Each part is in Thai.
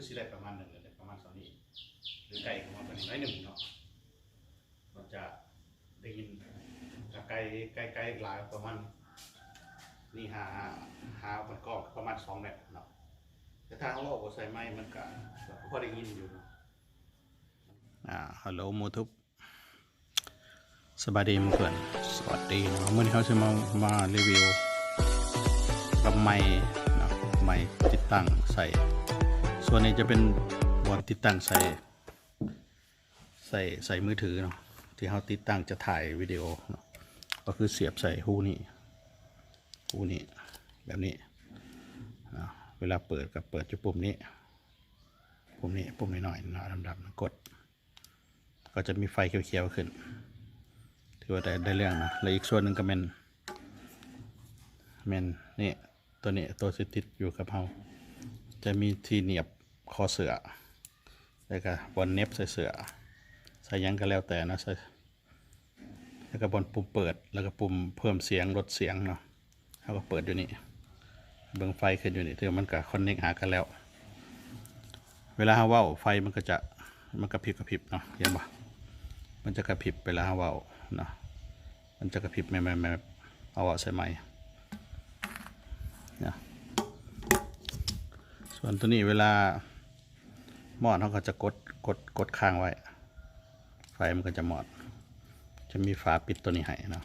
ก็สิได้ประมาณหนึ่งเลยประมาณสองนี้หรือไกลประมาณตัวนี้น้อยหนึ่งเนาะมันจะได้ยินถ้าไกลไกลไกลหลายประมาณนี่หาหามันก็ประมาณสองเมตรเนาะแต่ถ้าเขาบอกว่าใส่ไม้มันก็พอได้ยินอยู่เนาะอ่าฮัลโหลมูทุบสบายดีมเพื่อนสวัสดีเนาะเมื่อนี้เขาจะมามารีวิวกับไม้นะไม้ติดตั้งใส่ ส่วนนี้จะเป็นบอร์ดติดตั้งใส่ใส่ใส่มือถือเนาะที่เขาติดตั้งจะถ่ายวิดีโอเนาะก็คือเสียบใส่หูนี่หูนี่แบบนี้เวลาเปิดกับเปิดจุดปุ่มนี้ปุ่มนี้ปุ่มน้อยๆเนาะดำๆกด ก็จะมีไฟเขียวๆขึ้นถือว่าได้ได้เรื่องนะแล้วอีกส่วนหนึ่งก็เป็นเมนนี่ตัวนี้ตัวสิติดอยู่กับเราจะมีที่เหนียบ คอเสือแล้วก็บนเน็บใส่เสือใส่ยังก็แล้วแต่นะใส่แล้วก็บนปุ่มเปิดแล้วก็ปุ่มเพิ่มเสียงลดเสียงเนาะเขาก็เปิดอยู่นี่เบิ่งไฟขึ้นอยู่นี่ถือมันก็คอนเนคหากันแล้ว เวลาเราเว้าไฟมันก็จะมันกระพริบกระพริบเนาะเห็นปะมันจะกระพริบเวลาเราเว้าเนาะมันจะกระพริบแม่แม่แม่เอาว้าใส่ไม้นะส่วนตัวนี้เวลา มอดเขาก็จะกดกดกดค้างไว้ ไฟมันก็จะหมอด จะมีฝาปิดตัวนี้ให้เนาะ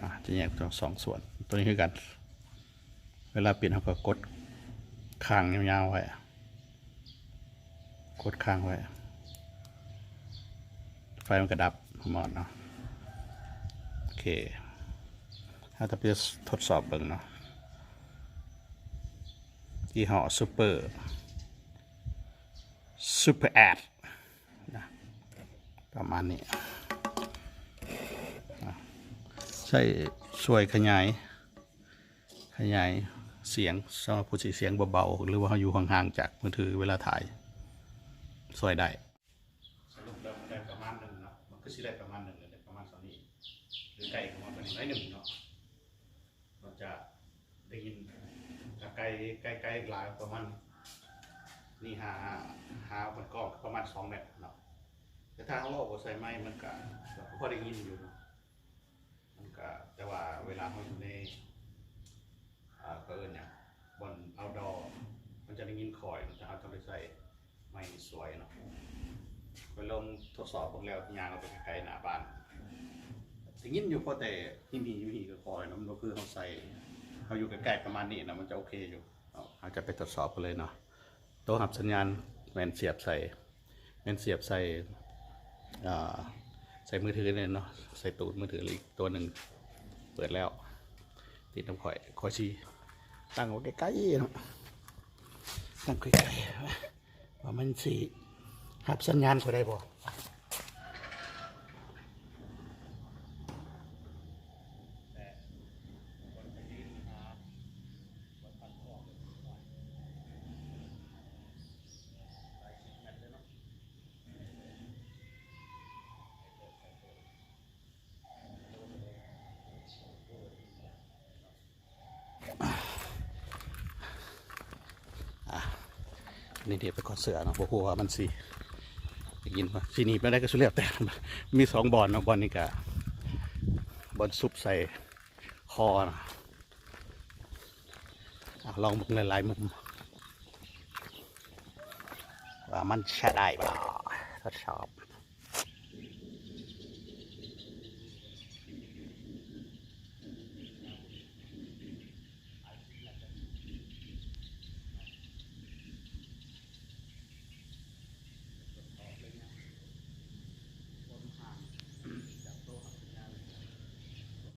อะจะแยกตัวสองส่วนตัวนี้คือกัน เวลาปิดเขาก็กดค้างยาวๆไว้กดค้างไว้ ไฟมันก็ดับหมอดเนาะโอเคถ้าจะไปทดสอบเบิ่งเนาะยี่ห้อซูเปอร์ ซูเปอร์แอดประมาณนี้ ใช่ช่วยขยาย ขยายเสียงสำหรับผู้ที่เสียงเบาๆ หรือว่าอยู่ห่างๆ จากมือถือเวลาถ่ายช่วยได้สรุปแล้วได้ประมาณหนึ่งเนาะมันก็สิได้ประมาณหนึ่งเลยประมาณสองนี้หรือไกลประมาณตัวนี้น้อยหนึ่งเนาะเราจะได้ยินถ้าไกลไกลไกลหลายประมาณ นี่หาหามันก็ประมาณสองเมตรเนาะแต่ถ้าเขาบอกว่าใส่ไม้มันก็เราก็พอได้ยินอยู่เนาะมันก็แต่ว่าเวลาเขาอยู่ในอ่าก็เอิญเนี่ยบนเอาดอมันจะได้ยินคอยเนาะเขาต้องไปใส่ไม้สวยเนาะไปลงทดสอบพวกแล้วยางเอาไปไกลๆหน้าบ้านได้ยินอยู่เพราะแต่ที่มีอยู่ที่ก็คอยเนาะมันก็คือเขาใส่เขาอยู่ใกล้ๆประมาณนี้นะมันจะโอเคอยู่เอาเราจะไปตรวจสอบกันเลยเนาะ ตัวหับสัญญาณแมนเสียบใส่แมนเสียบใส่ใส่มือถือเนี่ยเนาะใส่ตูดมือถืออีกตัวหนึ่งเปิดแล้ว ติดน้ำข่อยคอยชีตั้งไว้ใกล้ๆเนาะตั้งใกล้ๆว่ามันสีหับสัญญาณก็ได้บ่ นี่เดี๋ยวไปกอดเสือเนาะบอกว่ามันสีได้ยินว่าสีนี้ไม่ได้ก็สุดแล้วแต่มีสองบอลเนาะบอลนี่กะบอลซุปใส่คอนะอะลองมุมหลายๆมุมว่ามันใช้ได้เปล่าทดสอบ